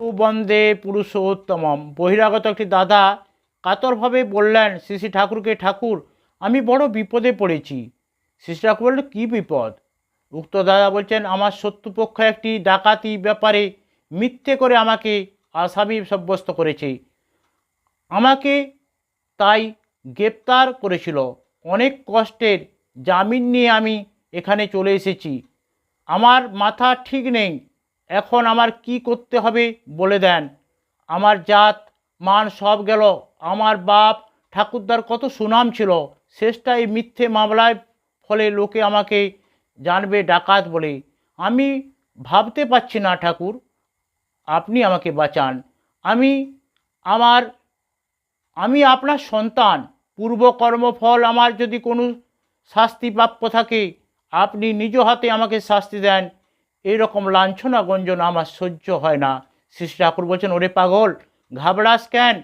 বন্দে পুরুষোত্তমম। বহিরাগত একটি দাদা কাতরভাবে বললেন, শ্রী ঠাকুরকে ঠাকুর, আমি বড় বিপদে পড়েছি। শ্রী ঠাকুর বললেন, কী বিপদ? উক্ত দাদা বলছেন, আমার শত্রুপক্ষ একটি ডাকাতি ব্যাপারে মিথ্যে করে আমাকে আসামি সাব্যস্ত করেছে। আমাকে তাই গ্রেপ্তার করেছিল। অনেক কষ্টের জামিন নিয়ে আমি এখানে চলে এসেছি। আমার মাথা ঠিক নেই। এখন আমার কি করতে হবে বলে দেন। আমার জাত, মান সব গেল। আমার বাপ ঠাকুরদার কত সুনাম ছিল। শেষটা এই মিথ্যে মামলায় ফলে লোকে আমাকে জানবে ডাকাত বলে। আমি ভাবতে পারছি না ঠাকুর, আপনি আমাকে বাঁচান। আমি আমার, আমি আপনার সন্তান। পূর্ব কর্মফল আমার যদি কোনো শাস্তি প্রাপ্য থাকে, আপনি নিজ হাতে আমাকে শাস্তি দেন। এইরকম লাঞ্ছনা গঞ্জন আমার সহ্য হয় না। শ্রী ঠাকুর বলছেন, ওরে পাগল, ঘাবড়াস কেন?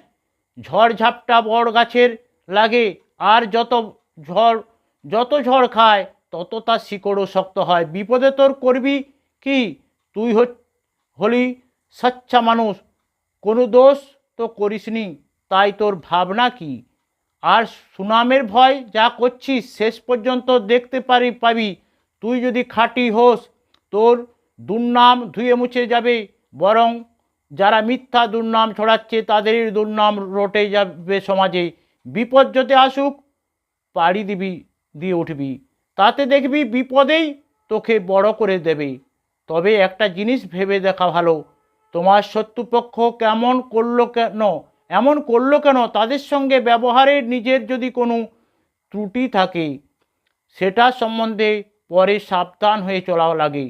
ঝড় ঝাপটা বড় গাছের লাগে, আর যত ঝড় যত ঝড় খায়, তত তার শিকড়ও শক্ত হয়। বিপদে তোর করবি কি? তুই হলি সচ্চা মানুষ, কোনো দোষ তো করিসনি, তাই তোর ভাবনা কি? আর সুনামের ভয় যা করছিস, শেষ পর্যন্ত দেখতে পারি, পাবি। তুই যদি খাঁটি হোস, তোর দুর্নাম ধুয়ে মুছে যাবে, বরং যারা মিথ্যা দুর্নাম ছড়াচ্ছে তাদের দুর্নাম রটে যাবে সমাজে। বিপদ যদি আসুক, পাড়ি দিবি, দিয়ে উঠবি। তাতে দেখবি বিপদেই তোকে বড় করে দেবে। তবে একটা জিনিস ভেবে দেখা ভালো, তোমার শত্রুপক্ষ কেমন করল কেন, এমন করল কেন, তাদের সঙ্গে ব্যবহারে নিজের যদি কোনো ত্রুটি থাকে, সেটা সম্বন্ধে পরে সাবধান হয়ে চলাও লাগে।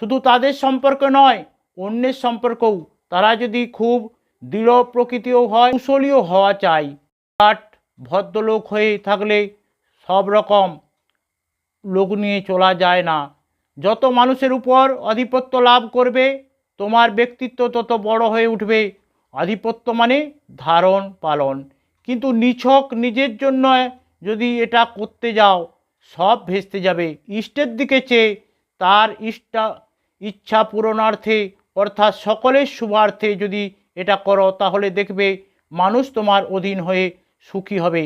শুধু তাদের সম্পর্ক নয়, অন্যের সম্পর্কেও। তারা যদি খুব দৃঢ় প্রকৃতিও হয় কুশলীয় হওয়া চাই। বাট ভদ্রলোক হয়ে থাকলে সব রকম লোক নিয়ে চলা যায় না। যত মানুষের উপর আধিপত্য লাভ করবে, তোমার ব্যক্তিত্ব তত বড় হয়ে উঠবে। আধিপত্য মানে ধারণ, পালন। কিন্তু নিছক নিজের জন্য যদি এটা করতে যাও, সব ভেস্তে যাবে। ইষ্টের দিকে চেয়ে তার ইষ্টা ইচ্ছা পূরণার্থে, অর্থাৎ সকলের শুভার্থে যদি এটা করো, তাহলে দেখবে মানুষ তোমার অধীন হয়ে সুখী হবে।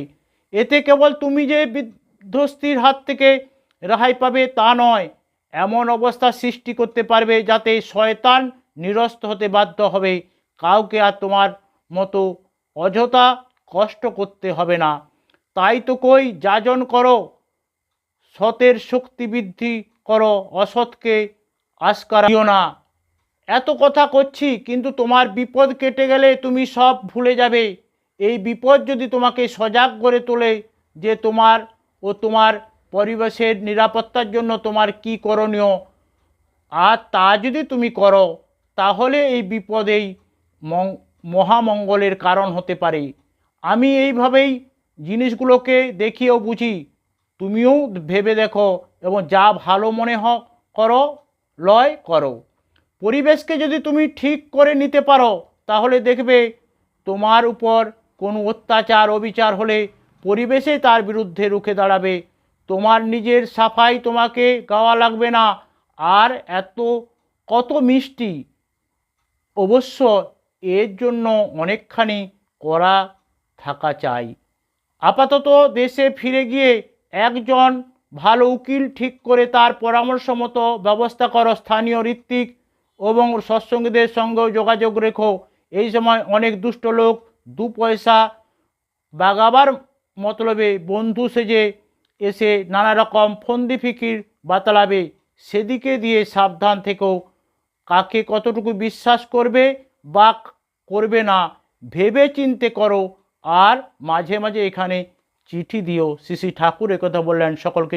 এতে কেবল তুমি যে বিধ্বস্তির হাত থেকে রেহাই পাবে তা নয়, এমন অবস্থা সৃষ্টি করতে পারবে যাতে শয়তান নিরস্ত হতে বাধ্য হবে। কাউকে আর তোমার মতো অযথা কষ্ট করতে হবে না। তাই তো কই, যাজন করো, সতের শক্তি বৃদ্ধি করো, অসৎকে দিও না। এত কথা করছি, কিন্তু তোমার বিপদ কেটে গেলে তুমি সব ভুলে যাবে। এই বিপদ যদি তোমাকে সজাগ করে তোলে যে তোমার ও তোমার পরিবেশের নিরাপত্তার জন্য তোমার কি করণীয়, আর তা যদি তুমি করো, তাহলে এই বিপদেই মহামঙ্গলের কারণ হতে পারে। আমি এইভাবেই জিনিসগুলোকে দেখিয়েও বুঝি। তুমিও ভেবে দেখো এবং যা ভালো মনে হ, করো। লয় করো। পরিবেশকে যদি তুমি ঠিক করে নিতে পারো, তাহলে দেখবে তোমার উপর কোনো অত্যাচার, অবিচার হলে পরিবেশে তার বিরুদ্ধে রুখে দাঁড়াবে। তোমার নিজের সাফাই তোমাকে গাওয়া লাগবে না। আর এত, কত মিষ্টি। অবশ্য এর জন্য অনেকখানি করা থাকা চাই। আপাতত দেশে ফিরে গিয়ে একজন ভালো উকিল ঠিক করে তার পরামর্শ মতো ব্যবস্থা করো স্থানীয় ঋত্বিক এবং সৎসঙ্গীদের সঙ্গেও যোগাযোগ রেখো। এই সময় অনেক দুষ্ট লোক দু পয়সা বাগাবার মতলবে বন্ধু সেজে এসে নানা রকম ফন্দি ফিকির বাতলাবে। সেদিকে দিয়ে সাবধান থেকেও কাকে কতটুকু বিশ্বাস করবে বা করবে না, ভেবে চিনতে করো। আর মাঝে মাঝে এখানে চিঠি দিও। শ্রী শ্রী ঠাকুর একথা বললেন সকলকে।